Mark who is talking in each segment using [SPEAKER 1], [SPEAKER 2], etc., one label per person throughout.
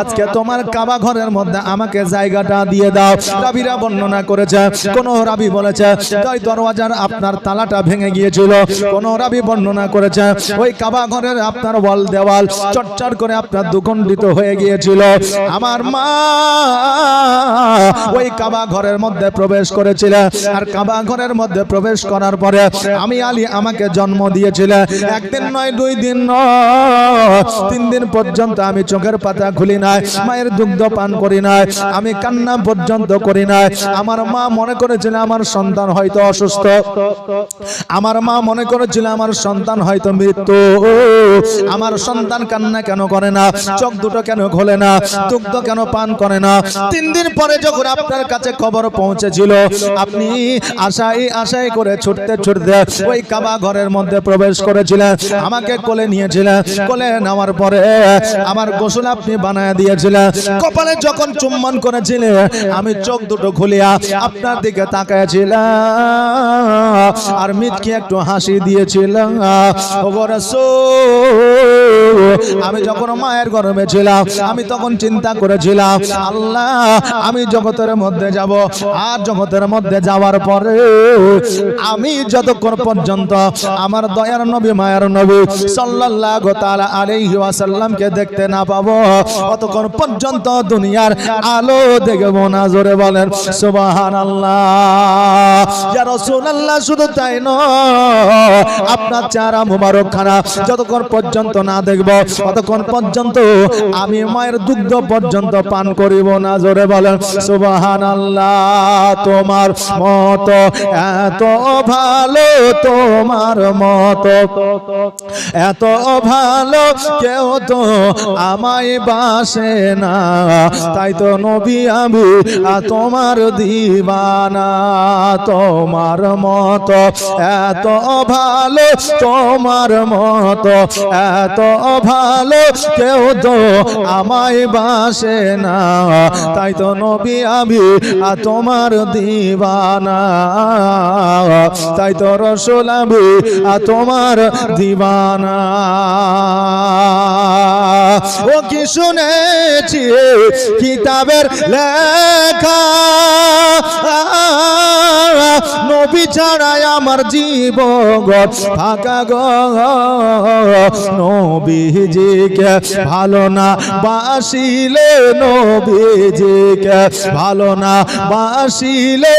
[SPEAKER 1] আজকে তোমার কাবা ঘরের মধ্যে আমাকে জায়গাটা দিয়ে দাও। রাবিরা বর্ণনা করেছে, কোন রাবি বলেছে ওই দরওয়াজার আপনার তালাটা ভেঙে গিয়েছিল। কোন রাবি বর্ণনা করেছে, ওই কাবা ঘরের আপনার ওয়াল দেওয়াল চটচট করে আপনার দুখণ্ডিত হয়ে গিয়েছিল। আমার মা ওই কাবা ঘরের মধ্যে প্রবেশ করেছিল, আর কাবা ঘরের মধ্যে প্রবেশ করার পরে আমি আলী আমাকে জন্ম দিয়েছিল। একদিন নয়, দুই দিন নয়, তিন দিন পর্যন্ত আমি চোখের পাতা খুলি নাই, মায়ের দুগ্ধ পান করি নাই, আমি কান্না পর্যন্ত করি নাই। আমার মা মনে করেছিল আমার সন্তান হয়তো অসুস্থ। আমার মা মনে করেছিল আমার সন্তান হয়তো মৃত্যু। আমার সন্তান কান্না কেন করে না? চোখ দুটো কেন খোলে না? দুগ্ধ কেন পান করে না? তিন দিন পরে যখন আপনার কাছে খবর পৌঁছেছিল, আপনি আশাই আশাই করে ছুটতে ছুটতে ওই কাবা ঘরের মধ্যে প্রবেশ করেছিলেন। আমাকে কোলে নিয়েছিলেন। কোলে নেওয়ার পরে আমার গোসল আপনি বানায় দিয়েছিলেন। কপালে যখন চুম্বন করেছিলেন আমি চোখ দুটো খুলিয়া আপনার দিকে তাকাইছিলাম আর মিটকে একটু হাসি দিয়েছিলাম। ওগো রাসূল, আমি যখন মায়ের গর্ভে ছিলাম, আমি তখন চিন্তা করেছিলাম, আল্লাহ, আমি জগতের মধ্যে যাব। আর জগতের মধ্যে যাওয়ার পরে আমি যতক্ষণ পর্যন্ত আমার দয়ার নবী, মায়ের নবী সাল্লাল্লাহু তাআলা আলাইহি ওয়াসাল্লামকে দেখতে না পাবো ততক্ষণ পর্যন্ত দুনিয়ার আলো দেখব না। জোরে বলেন, সুবহানাল্লাহ। ইয়া রাসূলুল্লাহ, শুধু তাই নয়, আপনার চেহারা মুবারক খানা যতক্ষণ পর্যন্ত না দেখব ততক্ষণ পর্যন্ত আমি মায়ের দুগ্ধ পর্যন্ত পান করিব না, জোরে বলেন, সুবহানাল্লাহ, তোমার মত এত ভালো, তোমার মত এত ভালো, কেউ তো আমায় বাসে না, তাই তো নবী আমি তোমার দিবানা, তোমার মত এত ভালো, তোমার মত এত ভালো, কেউ তো আমায় বাসে না। তাই তো নবী আমি তোমার দিবানা। তাই তো রসুল আমি তোমার দিবানা। ও কি শুনেছি? কিতাবের লেখা। নবী ছাড়াই আমার জীবন ফাঁকা গ। নবীজিকে ভালো না বাসিলে, নবীজিকে ভালো না বাসিলে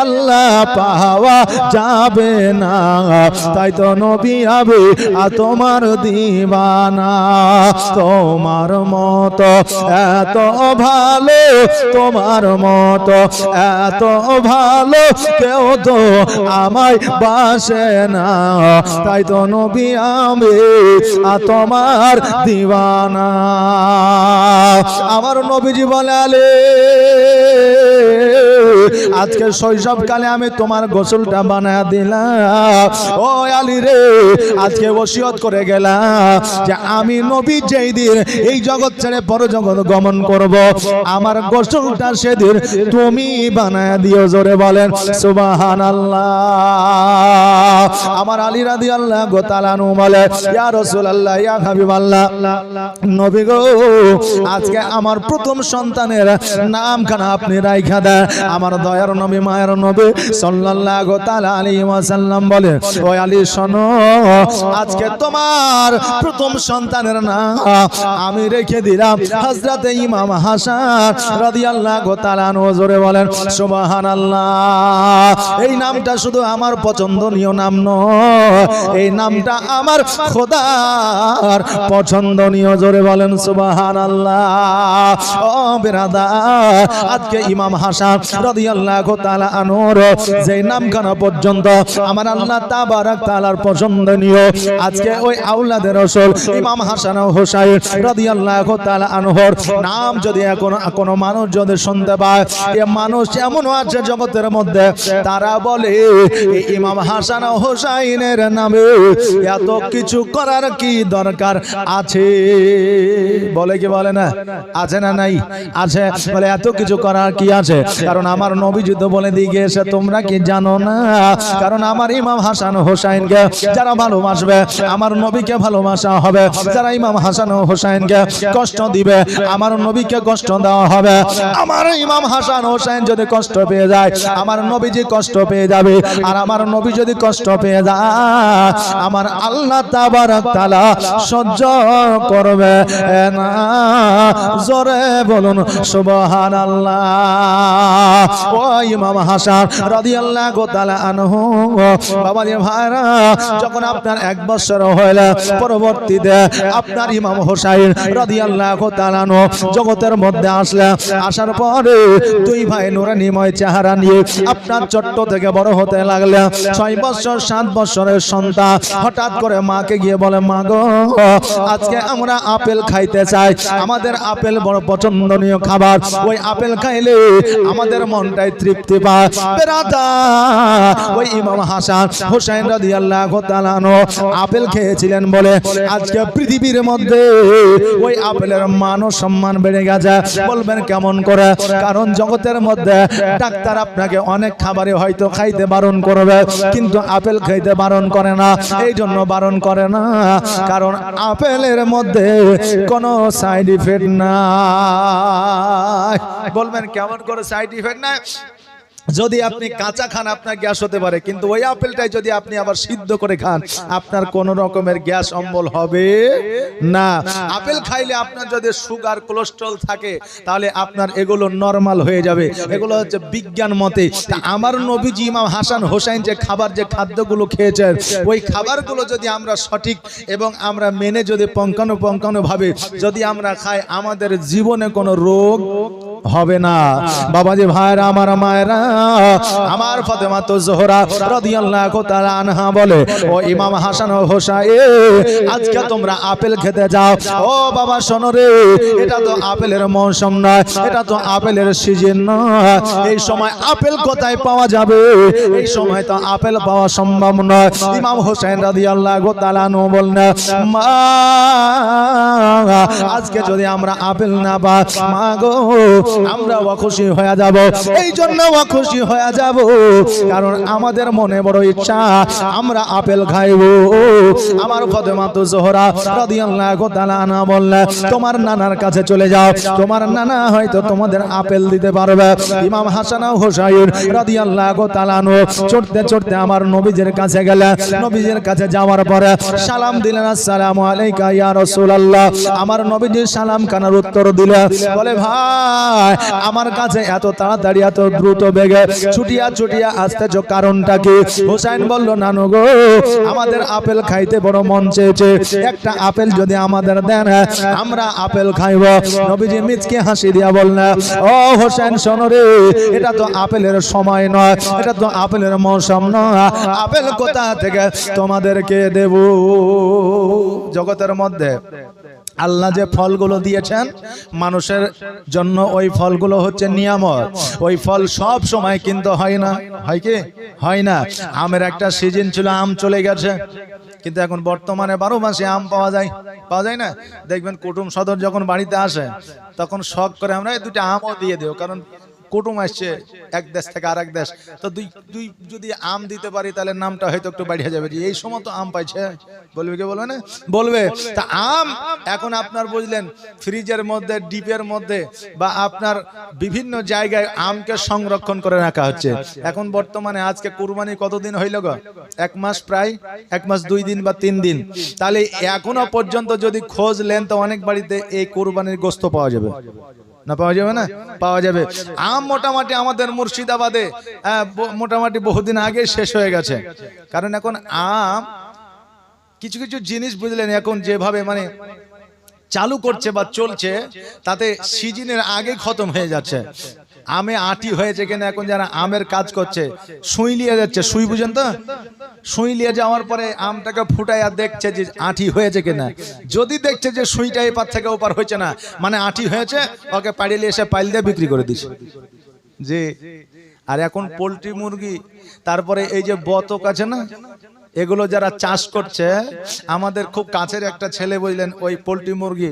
[SPEAKER 1] আল্লাহ পাওয়া যাবে না। তাই তো নবী আবে, আর তোমার দিবানা। তোমার মত, এত ভালো, তোমার মত, এত ভালো, কেউ তো আমায় বাসে না। তাই তো নবী আমি তোমার দিবানা আমার নবীজি বলে, আলে। আজকে শৈশবকালে আমি তোমার গোসলটা বানায় দিলাম। ও আলী রে, আজকে ওসিয়ত করে গেলাম যে আমি নবী যেই দিন এই জগৎ ছেড়ে পর জগৎ গমন করব। আমার গোসলটা সেদিন তুমি বানায় দিও জোরে বলেন সুবাহান আমার আলী রাদি আল্লাহ গোতালানু বলে, ইয়া রসুল আল্লাহ ইয়া হাবিব আল্লাহ নবী গো, আজকে আমার প্রথম সন্তানের নামখানা আপনি রাইখা দেন। আমার দয়ার নবী, মায়ের নবী সাল্লাল্লাহু তাআলা আলাইহি ওয়াসাল্লাম বলে, ও আলী, শোনো, আজকে তোমার প্রথম সন্তানের নাম আমি রেখে দিলাম হযরতে ইমাম হাসান রাদিয়াল্লাহু তাআলা আনহু। জোরে বলেন, সুবহানাল্লাহ, এই নামটা শুধু আমার পছন্দনীয় নাম নয়, এই নামটা আমার খোদার পছন্দনীয়। জোরে বলেন, সুবহানাল্লাহ, ও বেরাদার, আজকে ইমাম হাসান রাদিয়াল্লাহু পর্যন্ত আমার আল্লাহ আজকে ওই ইমাম হাসান নাম যদি কোনো মানুষ যদি শুনতে পায়, এ মানুষ এমন আছে জগতের মধ্যে, তারা বলে ইমাম হাসান ও হুসাইনের নামে এত কিছু করার কি দরকার আছে? বলে কি বলে না? আছে না নাই? আছে। বলে এত কিছু করার কি আছে? কারণ আমার নবীজি তো বলে দিয়ে গিয়েছে তোমরা কি জানো না? কারণ আমার ইমাম হাসান হোসাইনকে যারা ভালোবাসবে, আমার নবীকে ভালোবাসা হবে। যারা ইমাম হাসান হোসাইনকে কষ্ট দিবে, আমার নবীকে কষ্ট দেওয়া হবে। আমার ইমাম হাসান হোসাইন যদি কষ্ট পেয়ে যায়, আমার নবীজি কষ্ট পেয়ে যাবে। আর আমার নবী যদি কষ্ট পেয়ে যায়, আমার আল্লাহ তাবারক তাআলা সহ্য করবে না। জোরে বলুন, সুবহানাল্লাহ। আপনার ইমাম হোসাইন রাদিয়াল্লাহু তাআলা জগতের মধ্যে আসলে আসার পরে দুই ভাই নুরানিময় চেহারা নিয়ে আপনার চট্ট থেকে বড় হতে লাগলে ছয় বছর, সাত বছরের সন্তান। হঠাৎ করে মাকে গিয়ে বলে, মা গো, আজকে আমরা আপেল খাইতে চাই। আমাদের আপেল বড় পছন্দনীয় খাবার। ওই আপেল খাইলে আমাদের মনটাই তৃপ্তি হাসান আপেল খেয়েছিলেন বলে আজকে পৃথিবীর মধ্যে ওই আপেলের মান সম্মান বেড়ে গেছে। বলবেন কেমন করে? কারণ জগতের মধ্যে ডাক্তার আপনাকে অনেক খাবারে হয়তো খাইতে বারণ করবে, কিন্তু আপেল খাইতে বারণ করে না। এই জন্য বারণ করে না। কারণ আপেলের মধ্যে কোনো সাইড ইফেক্ট নাই। বলবেন কেমন করে সাইড ইফেক্ট নাই? match. match. যদি আপনি কাঁচা খান, আপনার গ্যাস হতে পারে। কিন্তু ওই আপেলটাই যদি আপনি আবার সিদ্ধ করে খান, আপনার কোন রকমের গ্যাস অম্বল হবে না। আপেল খাইলে আপনার যদি সুগার, কোলেস্ট্রল থাকে, তাহলে আপনার এগুলো নর্মাল হয়ে যাবে। এগুলো হচ্ছে বিজ্ঞান মতে। আমার নবীজি ইমাম হাসান হোসাইন যে খাবার, যে খাদ্যগুলো খেয়েছেন, ওই খাবারগুলো যদি আমরা সঠিক এবং আমরা মেনে যদি পঙ্কানো পঙ্কানো ভাবে যদি আমরা খাই, আমাদের জীবনে কোনো রোগ হবে না। বাবাজি ভাইরা, আমার মায়েরা আমার ফাতেমা তো জোহরা রাদিয়াল্লাহু তাআলা আনহা বলে, ও ইমাম হাসান ও হোসাইন, আজকে তোমরা আপেল খেতে যাও। ও বাবা, শোনো রে, এটা তো আপেলের মৌসুম নয়, এটা তো আপেলের সিজন নয়। এই সময় আপেল কোথায় পাওয়া যাবে? এই সময় তো আপেল পাওয়া সম্ভব নয়। ইমাম হোসেন রাদিয়াল্লাহু তাআলা আনহু বললেন, মা, আজকে যদি আমরা আপেল না পাই, মা গো আমরা অখুশি হয়ে যাব। এই জন্য অখুশি হয়ে যাব। কারণ আমাদের মনে বড় ইচ্ছা, আমরা আপেল খাইব। আমার ফতেমা তো জোহরা রাদিয়াল্লাহু তাআলা বললেন তোমার নানার কাছে চলে যাও। তোমার নানা হয়তো তোমাদের আপেল দিতে পারবে। ইমাম হাসান হুসাইন রাদিয়াল্লাহু আনহু চড়তে চড়তে আমার নবীজের কাছে গেলেন নবীজের কাছে যাওয়ার পরে সালাম দিলেন, আসসালামু আলাইকা ইয়া রাসূলুল্লাহ। আমার নবীজি সালাম কানার উত্তর দিলেন, বলে, ভাই, আমার কাছে এত তাড়াতাড়ি, এত দ্রুত বেগে ছুটিয়া ছুটিয়া আসতেছ কারণটা কি? হোসাইন বলল, নানু গো, আমাদের আপেল খাইতে বড় মন চেয়েছে। একটা আপেল যদি আমাদের দেন, আমরা আপেল খাইব। নবীজি মিচকে হাসি দিয়া বললেন, ও হোসেন শোনো রে, এটা তো আপেলের সময় নয়, এটা তো আপেলের মৌসুম নয়। আপেল কোথা থেকে তোমাদেরকে দেব? জগতের মধ্যে আল্লাহ যে ফলগুলো দিয়েছেন, মানুষের জন্য ওই ফলগুলো হচ্ছে নিয়ামত। ওই ফল সব সময় কিন্তু হয় না। হয় কি? হয় না। আমের একটা সিজন ছিল, আম চলে গেছে। কিন্তু এখন বর্তমানে বারো মাসে আম পাওয়া যায়। পাওয়া যায় না? দেখবেন কুটুম সদর যখন বাড়িতে আসে, তখন শখ করে আমরা এই দুটো আমও দিয়ে দেব। কারণ কুটুম আসছে, এক দেশ থেকে আর এক দেশ। তো দুই দুই যদি আম দিতে পারি, তাহলে নামটা হয়তো একটু বাড়িয়ে যাবে যে, এই সময় তো আম পাইছে। বলবে কি, বলবে না? বলবে, তা আম এখন আপনার বুঝলেন, ফ্রিজের মধ্যে, ডিপের মধ্যে বা আপনার বিভিন্ন জায়গায় আমকে সংরক্ষণ করে রাখা হচ্ছে। এখন বর্তমানে আজকে কুরবানি কতদিন হইল গো? এক মাস প্রায়, এক মাস দুই দিন বা তিন দিন। তাহলে এখনও পর্যন্ত যদি খোঁজ লেন তো অনেক বাড়িতে এই কুরবানির গোস্ত পাওয়া যাবে। না পাওয়া যাবে না? পাওয়া যাবে আম মোটামুটি আমাদের মুর্শিদাবাদে আহ, মোটামুটি বহুদিন আগে শেষ হয়ে গেছে। কারণ এখন আম কিছু কিছু জিনিস বুঝলেন এখন যেভাবে মানে চালু করছে বা চলছে তাতে সিজনের আগে খতম হয়ে যাচ্ছে। আমে আটি হয়েছে কিনা এখন যারা আমের কাজ করছে। সুই লিয়ে যাচ্ছে, সুই বুঝেন তো? সুই লিয়ে যাওয়ার পরে আমটাকে আর দেখছে যে আটি হয়েছে কিনা। যদি দেখছে যে সুইটা এপার থেকে ওপার হয়েছে না মানে আটি হয়েছে, ওকে পাড়িয়ে এসে পাইল দিয়ে বিক্রি করে দিচ্ছে যে আর এখন পোলট্রি মুরগি, তারপরে এই যে বতক আছে না, এগুলো যারা চাষ করছে, আমাদের খুব কাছের একটা ছেলে বুঝলেন ওই পোলট্রি মুরগি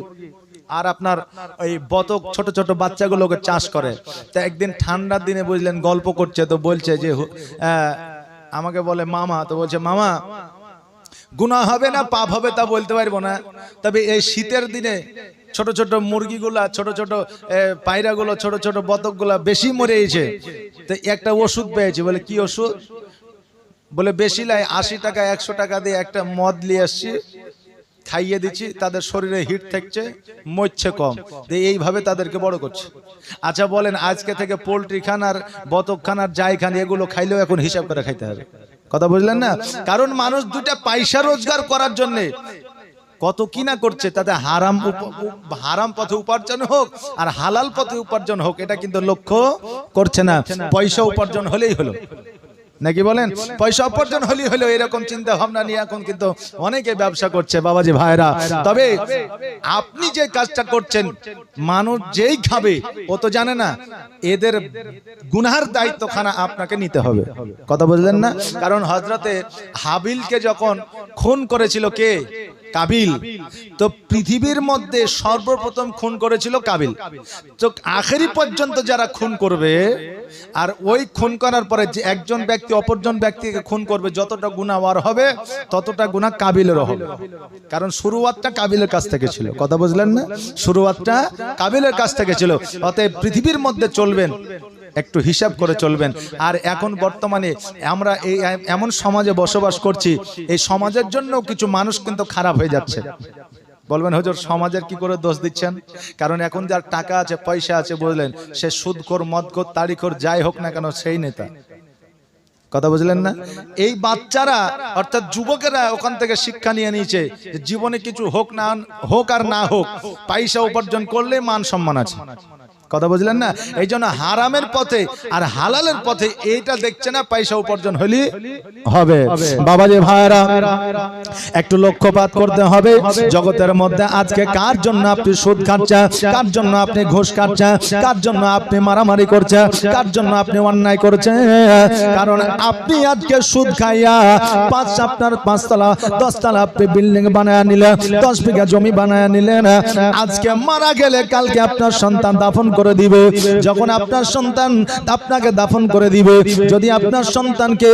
[SPEAKER 1] আর আপনার ওই বতক, ছোট ছোট বাচ্চাগুলোকে চাষ করে। তা একদিন ঠান্ডার দিনে বুঝলেন, গল্প করছে, তো বলছে যে আমাকে বলে, মামা, তো বলছে, মামা, গুনাহ হবে না, পাপ হবে তা বলতে পারব না। তবে এই শীতের দিনে ছোট ছোট মুরগিগুলা, ছোট ছোট পায়রাগুলো, ছোট ছোট বতকগুলা বেশি মরে গেছে। তো একটা ওষুধ পেয়েছে, বলে, কি ওষুধ? বলে, বেশি লাই আশি টাকা, একশো টাকা দিয়ে একটা মদ নিয়ে আসছি। খাইয়ে দিচ্ছি, তাদের শরীরে হিট থাকছে, মরছে কম। এইভাবে তাদেরকে বড় করছে। আচ্ছা বলেন, আজকে থেকে পোলট্রি খান আর বতক যাই খান, এগুলো খাইলেও এখন হিসাব করে খাইতে হবে। কথা বুঝলেন না? কারণ মানুষ দুটা পয়সা রোজগার করার জন্য কত কি না করছে, তাতে হারাম হারাম পথে উপার্জন হোক আর হালাল পথে উপার্জন হোক, এটা কিন্তু লক্ষ্য করছে না। পয়সা উপার্জন হলেই হলো। নাকি বলেন? পয়সা উপার্জন হলি হলো এরকম চিন্তা ভাবনা নিয়ে এখন কিন্তু অনেকে ব্যবসা করছে বাবাজি ভাইরা। তবে আপনি যে কাজটা করছেন মানুষ যেই খাবে ও তো জানে না এদের গুনহার দায়িত্বখানা আপনাকে নিতে হবে। কথা বুঝলেন না? কারণ হজরতে হাবিলকে যখন খুন করেছিল কে? কাবিল। তো পৃথিবীর মধ্যে সর্বপ্রথম খুন করেছিল কাবিল। তো আখেরি পর্যন্ত যারা খুন করবে আর ওই খুন করার পরে যে একজন ব্যক্তি অপরজন ব্যক্তিকে খুন করবে যতটা গুণা ওয়ার হবে ততটা গুণা কাবিলের হবে। কারণ শুরুয়াতটা কাবিলের কাছ থেকে ছিল। কথা বুঝলেন না? শুরুয়াতটা কাবিলের কাছ থেকে ছিল। অতএব পৃথিবীর মধ্যে চলবেন একটু হিসাব করে চলবেন। আর এখন বর্তমানে আমরা এই এমন সমাজে বসবাস করছি এই সমাজের জন্য কিছু মানুষ কিন্তু খারাপ হয়ে যাচ্ছে। বলবেন, হুজুর, সমাজের কি করে দোষ দিচ্ছেন? কারণ এখন যার টাকা আছে, পয়সা আছে, বুঝলেন, সে সুদখোর, মদখোর তারিখোর যাই হোক না কেন, সেই নেতা। কথা বুঝলেন না? এই বাচ্চারা, অর্থাৎ যুবকেরা ওখান থেকে শিক্ষা নিয়ে নিয়েছে জীবনে কিছু হোক না, হোক আর না হোক, পয়সা উপার্জন করলে মান সম্মান আছে। কথা বুঝলেন না? এই জন্য হারামের পথে আর হালালের পথে এইটা দেখছে না পয়সা উপার্জন হলি হবে। বাবাজি ভাইরা একটু লক্ষ্যপাত করতে হবে। জগতের মধ্যে আজকে কার জন্য আপনি সুদ খাচ্ছেন? কার জন্য আপনি ঘুষ খাচ্ছেন? কার জন্য আপনি মারামারি করছেন? কার জন্য আপনি অন্যায় করছেন? কারণ আপনি আজকে সুদ খাইয়া পাঁচ আপনার পাঁচতলা দশতলা আপনি বিল্ডিং বানায় নিলেন দশ বিঘা জমি বানায় নিলেন। আজকে মারা গেলে কালকে আপনার সন্তান দাফন করে দিবে। যখন আপনার সন্তান আপনাকে দাফন করে দিবে। যদি আপনার সন্তানকে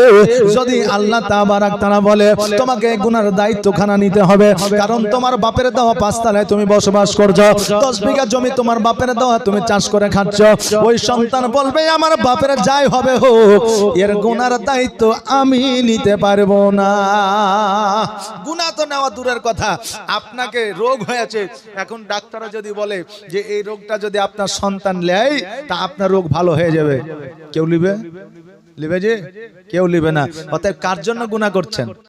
[SPEAKER 1] যদি আল্লাহ তাবারাক তারা বলে তোমাকে গুনার দায়িত্ব খানা নিতে হবে। কারণ তোমার বাপের দেওয়া পাঁচতলায় তুমি বসবাস করছ। দশ বিঘা জমি তোমার বাপের দেওয়া তুমি চাষ করে খাচ্ছ। ওই সন্তান বলবে আমার বাপের যাই হবে হোক এর গুনার দায়িত্ব আমি নিতে পারব না। গুণা তো নেওয়া দূরের কথা। আপনাকে রোগ হয়েছে। এখন ডাক্তাররা যদি বলে যে এই রোগটা যদি আপনার সন্তান নেয়, তা আপনার রোগ ভালো হয়ে যাবে। কেউ লিবে? লিবে যে? কেউ লিবে না। অতএব কার জন্য গুণা করছেন?